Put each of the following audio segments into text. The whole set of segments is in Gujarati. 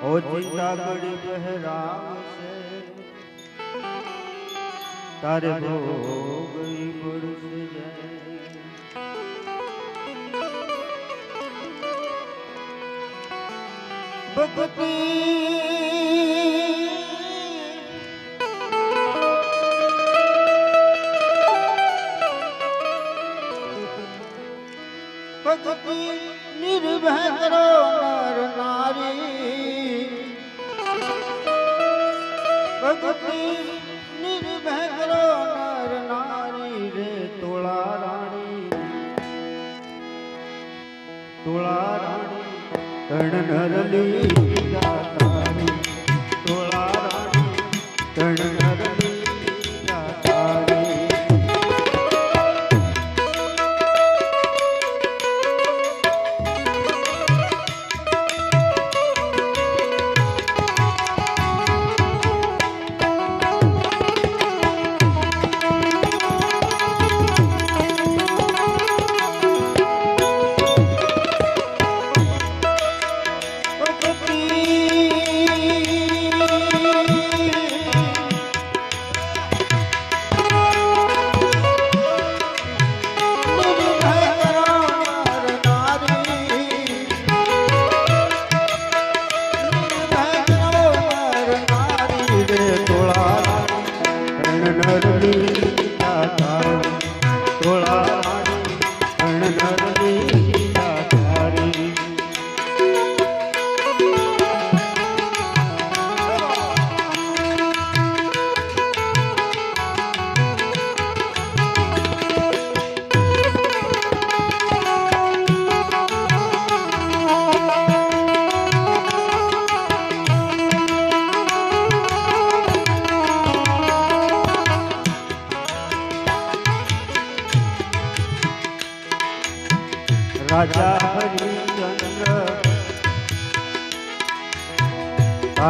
ઓ ચિંતાગઢી બહેરામ છે તારે ભોગવી પડશે ભગવતી ભક્તિ નિર્ભય કરો નર નારી. ભક્તિ નિર્ભય કરો નર નારી રે તોળા રાણી. તોળા રાણી તણ નરલી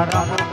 राम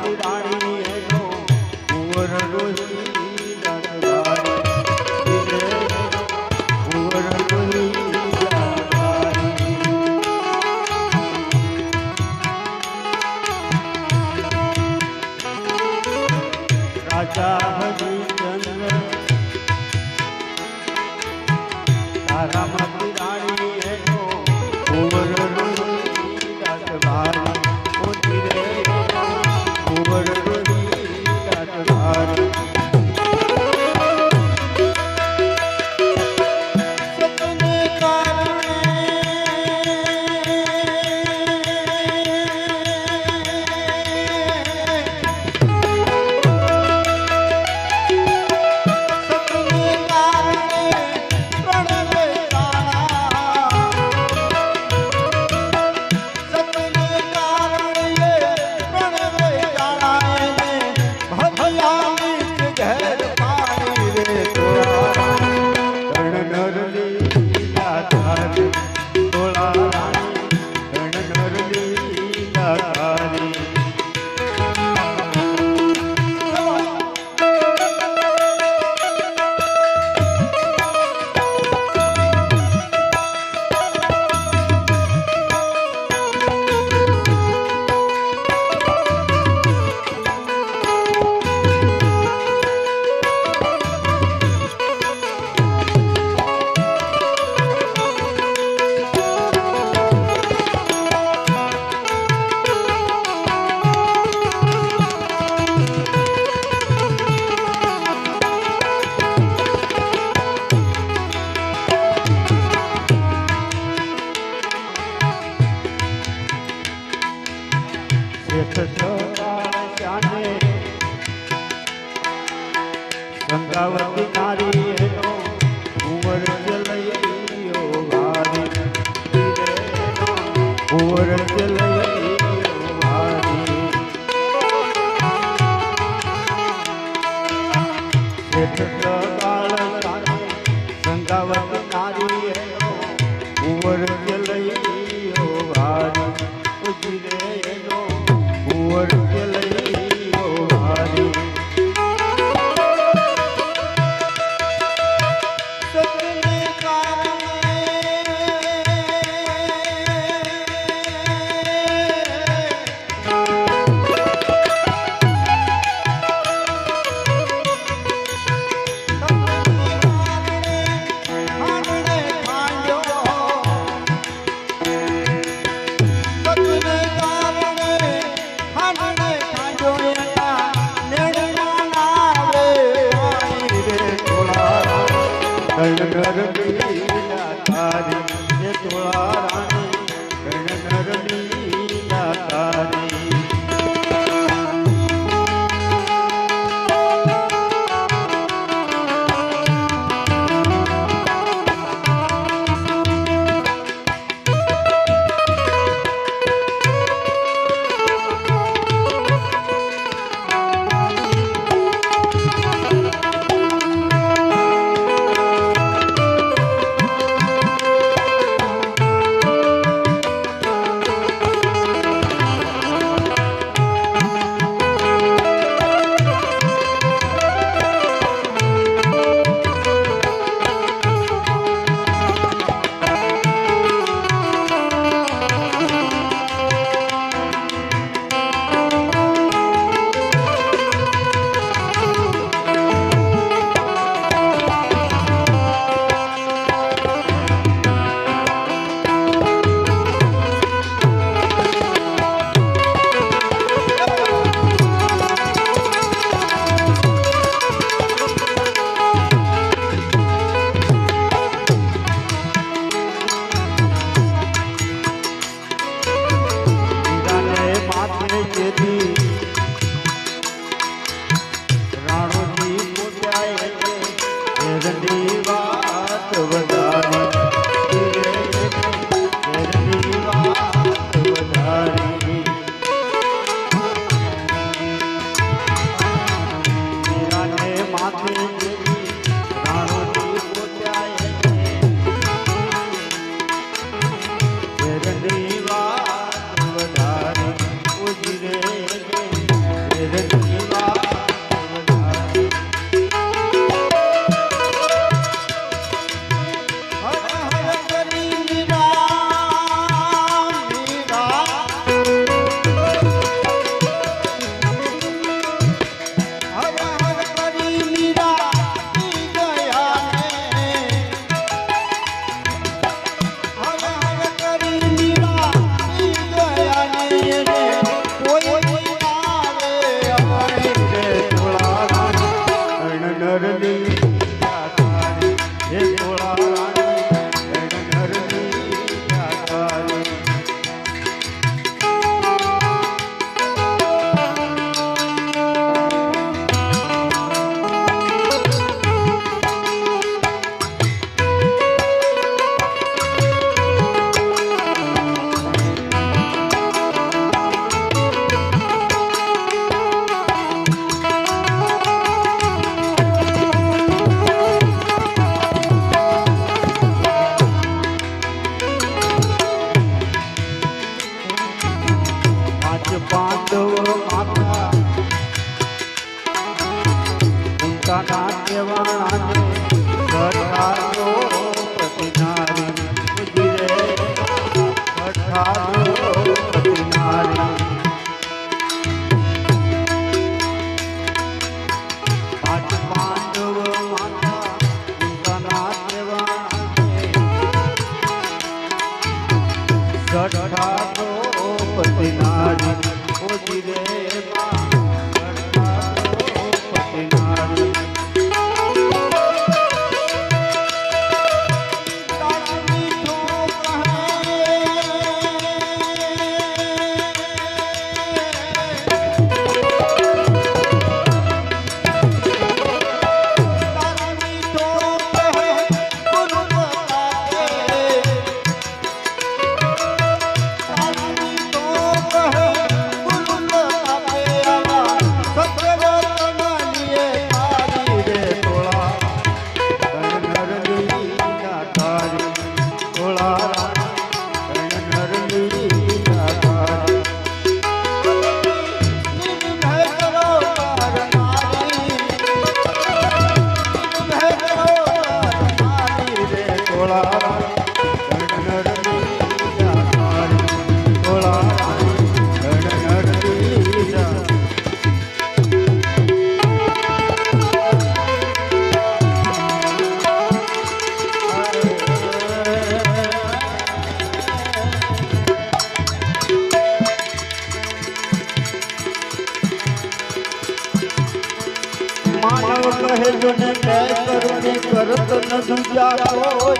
માનવ કહે જો ને મેં કરું કરત ન દુજા કોઈ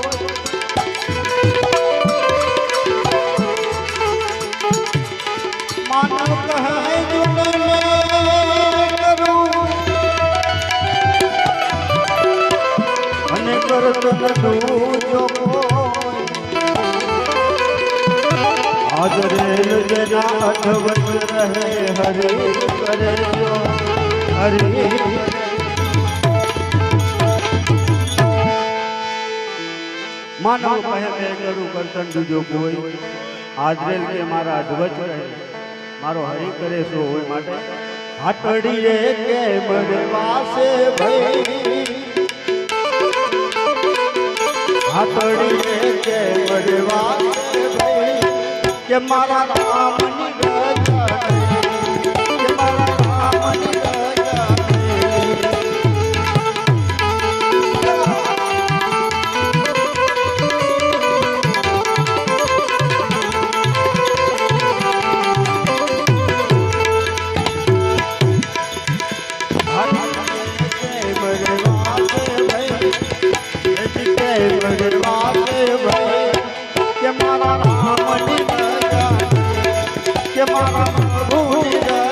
માનવ કહે જો કરું કરત ન દુજો જેના અઠવત રહે હરે કરે હરે માનવ કહે મેં કરું કરતન દુજો કોઈ. આજરેલ કે મારા અધવચ રહે. મારો હરી કરે સો હોય માટે. હાટડીએ કે મરવાસે ભઈ હાટડીએ કે મરવાસે ભઈ કે મારા રામની ગજ કે મારા રામની मारा भूल जा